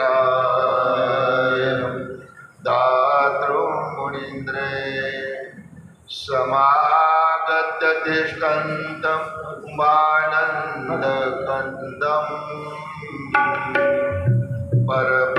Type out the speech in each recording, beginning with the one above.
काय दातृमुनीन्द्रे समागततिष्ठन्तं मानन्दकन्दम् पर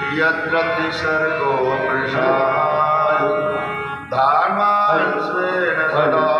यत्र निसर्गो प्रसाद। धार्मा स्वेन सदा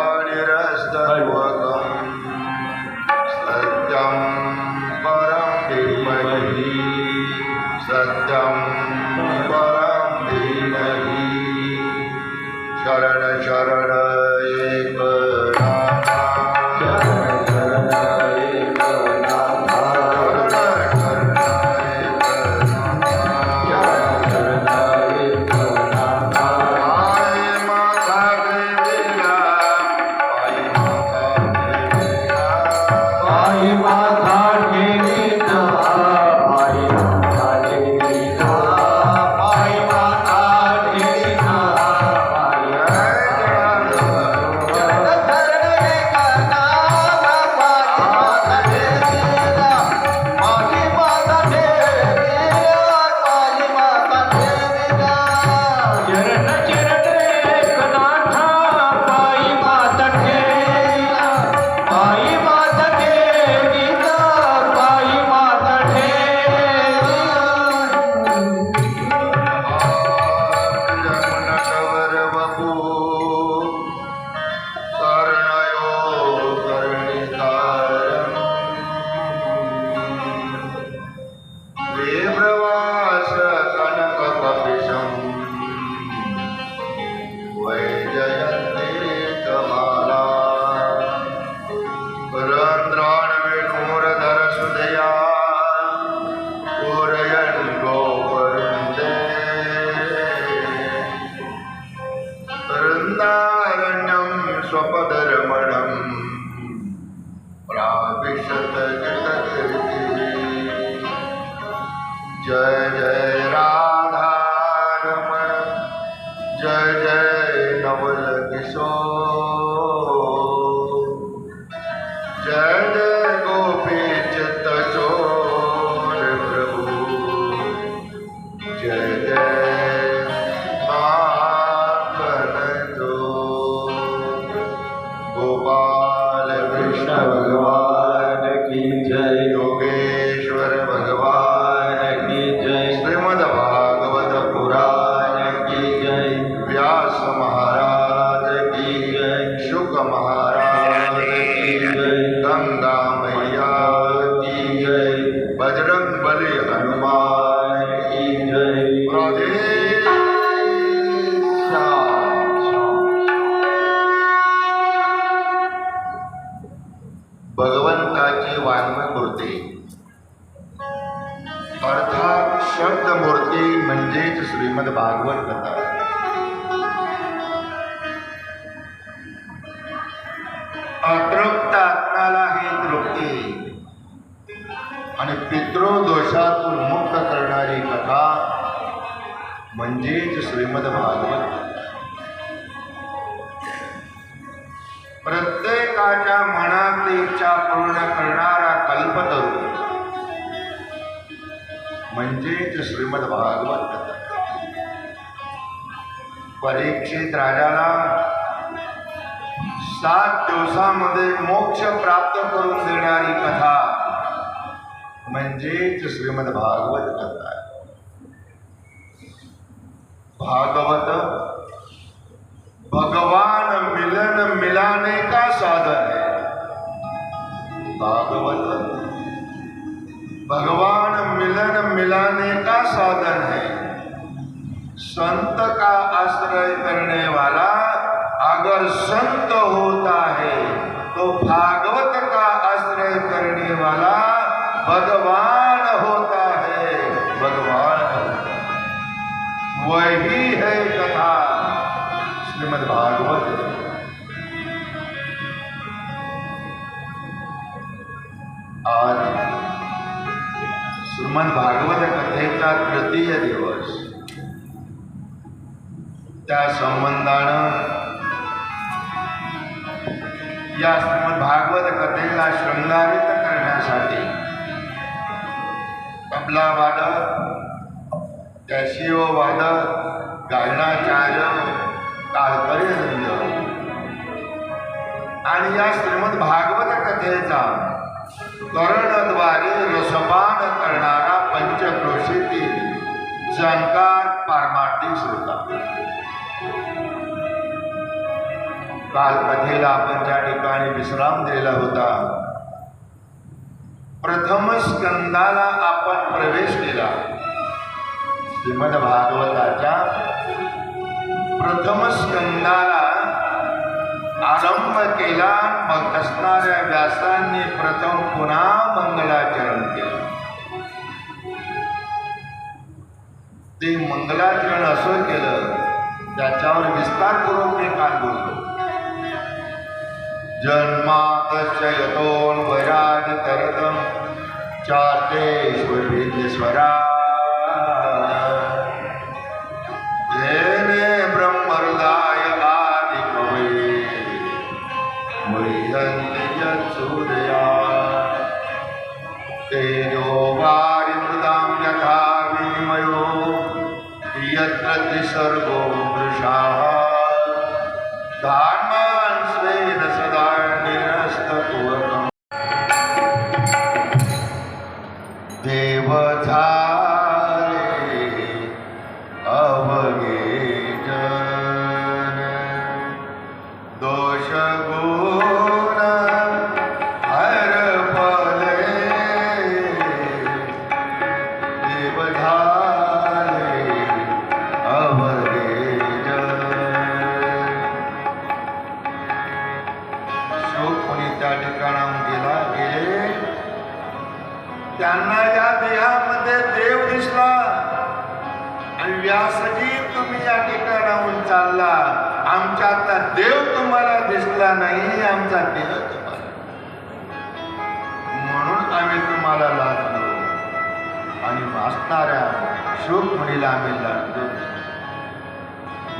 बजरंग बली हनुमान की जय। राधे। भगवंताची वाङ्मूर्ती। अर्थात शब्दमूर्ती म्हणजेच श्रीमद भागवत कथा। म्हणजेच श्रीमद भागवत. प्रत्येकाच्या मनातली इच्छा पूर्ण करणारा कल्पतरू. म्हणजेच श्रीमद भागवत. परीक्षित राजाला सात दिवसामध्ये मोक्ष प्राप्त करून देणारी कथा म्हणजेच श्रीमद भागवत कथा भागवत श्रीमद भागवत कथेचा तृतीय दिवस. त्या संबंधानं या श्रीमद भागवत कथेला शृंगारित करण्यासाठी तबला वादक कॅशिओ वादक गायनाचार्य ताळकर्यवृंद आणि या श्रीमद भागवत कथेचा कर्णद्वारे रसपान करणारा पंचक्रोशीतील जाणकार पारमार्थिक श्रोता. काल कथेला आपण ज्या ठिकाणी विश्राम दिलेला होता प्रथम स्कंदाला आपण प्रवेश केला. श्रीमद भागवताच्या प्रथम स्कंदाला आरंभ केला मग असणाऱ्या व्यासांनी प्रथम पुन्हा मंगलाचरण केलं. ते मंगलाचरण असं केलं त्याच्यावर विस्तारपूर्वक मी काल बोलतो? जन्मातश्च यतोन वैराज तरतम चातेश्वरा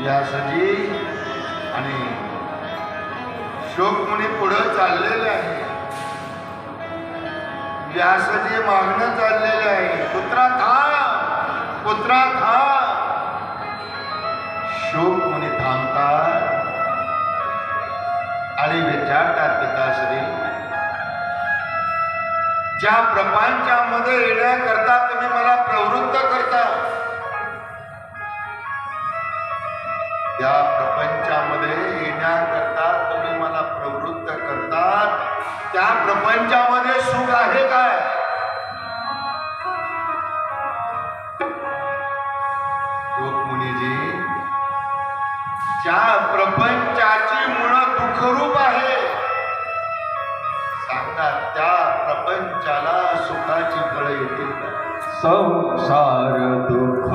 व्यासजी आणि शोकमुनी पुढं चाललेले आहे. व्यासजी मागणं चाललेले आहे. पुत्रा था पुत्रा था शोकमुनी थांबतात. आणि विचारतात पिताश्री ज्या प्रपंचामध्ये येण्याकरता तुम्ही मला प्रवृत्त करता त्या प्रपंचामध्ये येण्याकरता तुम्ही मला प्रवृत्त करतात त्या प्रपंचामध्ये सुख आहे काय? मुनीजी ज्या प्रपंचाची मुळं दुःखरूप आहे सांगा त्या प्रपंचाला सुखाची फळं येतील. संसार दुःख